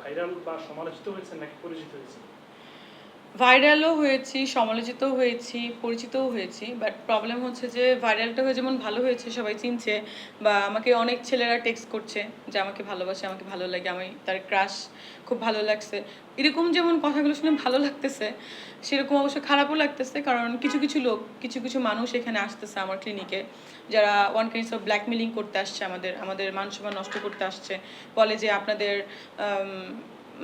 Viral বা সমালোচিত হয়েছেন নাকি পরিচিত হয়েছেন? ভাইরালও হয়েছি সমালোচিত হয়েছি, পরিচিতও হয়েছি বাট প্রবলেম হচ্ছে যে ভাইরালটা হয়ে যেমন ভালো হয়েছে, সবাই চিনছে বা আমাকে অনেক ছেলেরা টেক্সট করছে যে আমাকে ভালোবাসে, আমাকে ভালো লাগে, আমি তার ক্রাশ খুব ভালো লাগছে। এরকম যেমন কথাগুলো শুনে ভালো লাগতেছে, সেরকম অবশ্য খারাপও লাগতেছে, কারণ কিছু কিছু লোক, কিছু কিছু মানুষ এখানে আসতেছে আমার ক্লিনিকে যারা ওয়ান কাইন্ডস অফ ব্ল্যাকমেলিং করতে আসছে আমাদের আমাদের মান সম্মান নষ্ট করতে আসছে, বলে যে আপনাদের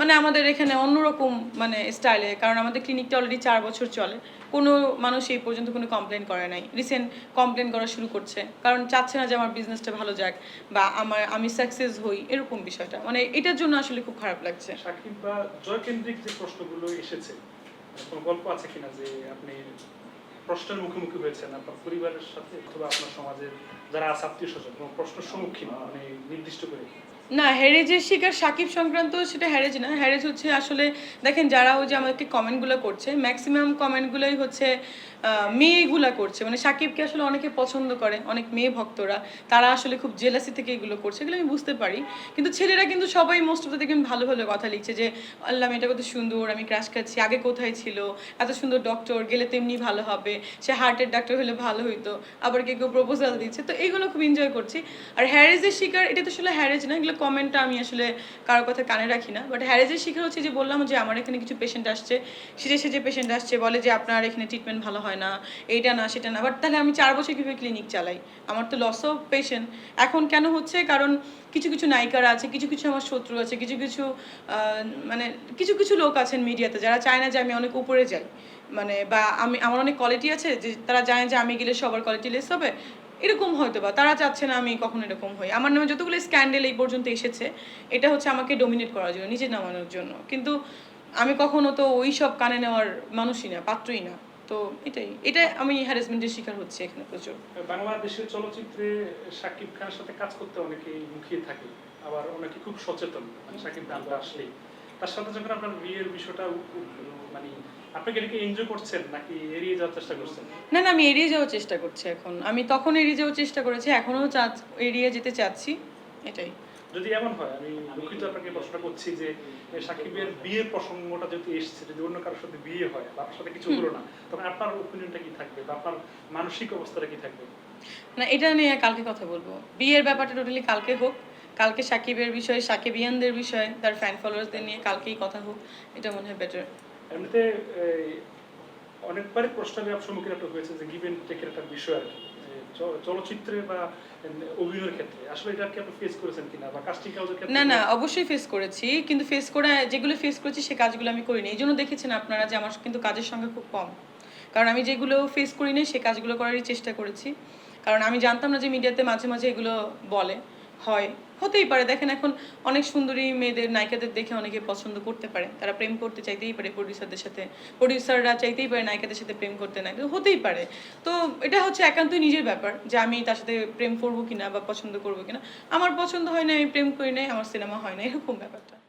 মানে আমাদের এখানে অন্যরকম মানে স্টাইলে কারণ আমাদের ক্লিনিকটা অলরেডি চার বছর চলে। কোনো মানুষ এই পর্যন্ত কোনো কমপ্লেন করে নাই। রিসেন্ট কমপ্লেন করা শুরু করছে। কারণ চাচ্ছে না যে আমার বিজনেসটা ভালো যাক বা আমার, আমি সাকসেস হই, এরকম বিষয়টা। মানে এটার জন্য আসলে খুব খারাপ লাগছে। সাকিব বা জয়কেন্দ্রিক যে প্রশ্নগুলো এসেছে গল্প আছে কিনা যে আপনি প্রশ্নের মুখোমুখি হয়েছেন আপনার পরিবারের সাথে অথবা আপনার সমাজের যারা আছে আত্মীয় স্বজন প্রশ্নের সম্মুখীন মানে নির্দিষ্ট করে? না হ্যারেজের শিকার সাকিব সংক্রান্ত সেটা হ্যারেজ না হ্যারেজ হচ্ছে আসলে দেখেন যারা ওই যে আমাদেরকে কমেন্টগুলো করছে ম্যাক্সিমাম কমেন্টগুলোই হচ্ছে মেয়েগুলা করছে। মানে সাকিবকে আসলে অনেকে পছন্দ করে, অনেক মেয়ে ভক্তরা। তারা আসলে খুব জেলাসি থেকে এগুলো করছে, এগুলো আমি বুঝতে পারি। কিন্তু ছেলেরা কিন্তু সবাই মোস্ট অফ দ্য ভালো ভালো কথা লিখছে যে, আল্লাহ, মেয়েটা কত সুন্দর, আমি ক্রাশ খাচ্ছি আগে কোথায় ছিল? এত সুন্দর ডক্টর গেলে তেমনি ভালো হবে, সে হার্টের ডাক্তার হলে ভালো হইতো, আবার কেউ কেউ প্রপোজাল দিচ্ছে। তো এইগুলো খুব এনজয় করছি। আর হ্যারেজের শিকার, এটা তো আসলে হ্যারেজ না, এগুলো কমেন্টটা আমি আসলে কারোর কথা কানে রাখি না। বাট হ্যারেজের শিকার হচ্ছে, যে বললাম যে আমার এখানে কিছু পেশেন্ট আসছে সেজে সেজে পেশেন্ট আসছে, বলে যে আপনার এখানে ট্রিটমেন্ট ভালো হয় না, এইটা না, সেটা না। বাট তাহলে আমি চার বছর কীভাবে ক্লিনিক চালাই? আমার তো লস অফ পেশেন্ট এখন কেন হচ্ছে? কারণ কিছু কিছু নায়িকারা আছে, কিছু কিছু আমার শত্রু আছে, কিছু কিছু মানে কিছু কিছু লোক আছেন মিডিয়াতে যারা চায় না যে আমি অনেক উপরে যাই। মানে বা আমি, আমার অনেক কোয়ালিটি আছে, যে তারা জানে যে আমি গেলে সবার কোয়ালিটি লেস হবে। এরকম হয়তো বা। তারা চাচ্ছে না আমি কখনো এরকম হই। আমার নামে যতগুলো স্ক্যান্ডেল এই পর্যন্ত এসেছে, এটা হচ্ছে আমাকে ডোমিনেট করার জন্য, নিজে নামানোর জন্য। কিন্তু আমি কখনো তো ওই সব কানে নেওয়ার মানুষই না, পাত্রই না। তো এটাই এটা আমি হ্যারাসমেন্টের শিকার হচ্ছে এখানে প্রচুর। বাংলাদেশের চলচ্চিত্রে সাকিব খানের সাথে কাজ করতে অনেকেই মুখিয়ে থাকে, আবার অনেকে খুব সচেতন, সাকিব খানটা আসলেই। তার সাথে যখন আপনার বিয়ের বিষয়টা মানে আপনি কি এটাকে এনজয় করছেন নাকি এড়িয়ে যাওয়ার চেষ্টা করছেন? না না আমি এড়িয়ে যাওয়ার চেষ্টা করছি এখন। আমি তখন এড়িয়ে যাওয়ার চেষ্টা করেছি এখনও চা এড়িয়ে যেতে চাচ্ছি এটাই। যদি এমন হয় আমি দুঃখিত আপনাকে প্রশ্ন করছি যে সাকিবের বিয়ের প্রসঙ্গটা যদি এসছে যদি অন্য কারোর সাথে বিয়ে হয় বা আপনার সাথে কিছু হলো না তখন আপনার ওপিনিয়নটা কি থাকবে? বা আপনার মানসিক অবস্থাটা কি থাকবে? না এটা নিয়ে কালকে কথা বলব। বিয়ের ব্যাপারটা টোটালি কালকে হোক। কালকে সাকিবের বিষয়ে সাকিবিয়ানদের বিষয়ে তার ফ্যান ফলোয়ার্সদের নিয়ে কালকেই কথা হোক এটা মনে হয় বেটার এমনিতে অনেকবারই প্রশ্নের সম্মুখীন একটা হয়েছে যে গিভেন টেকের একটা বিষয় আর কি চলচ্চিত্রে বা অভিনয়ের ক্ষেত্রে আসলে এটা কি আপনি ফেস করেছেন কিনা বা কাস্টিং কাউজের ক্ষেত্রে না না অবশ্যই ফেস করেছি কিন্তু ফেস করে যেগুলো ফেস করেছি সে কাজগুলো আমি করিনি। এই জন্য দেখেছেন আপনারা যে আমার কিন্তু কাজের সংখ্যা খুব কম। কারণ আমি যেগুলো ফেস করি করিনি সে কাজগুলো করারই চেষ্টা করেছি। কারণ আমি জানতাম না যে মিডিয়াতে মাঝে মাঝে এগুলো বলে হয়। হতেই পারে। দেখেন এখন অনেক সুন্দরী মেয়েদের, নায়িকাদের দেখে অনেকে পছন্দ করতে পারে। তারা প্রেম করতে চাইতেই পারে প্রডিউসারদের সাথে। প্রডিউসাররা চাইতেই পারে নায়িকাদের সাথে প্রেম করতে না হতেই পারে। তো এটা হচ্ছে একান্তই নিজের ব্যাপার যে আমি তার সাথে প্রেম করব কিনা বা পছন্দ করব কিনা। আমার পছন্দ হয় না আমি প্রেম করি নাই, আমার সিনেমা হয় না এরকম ব্যাপারটা।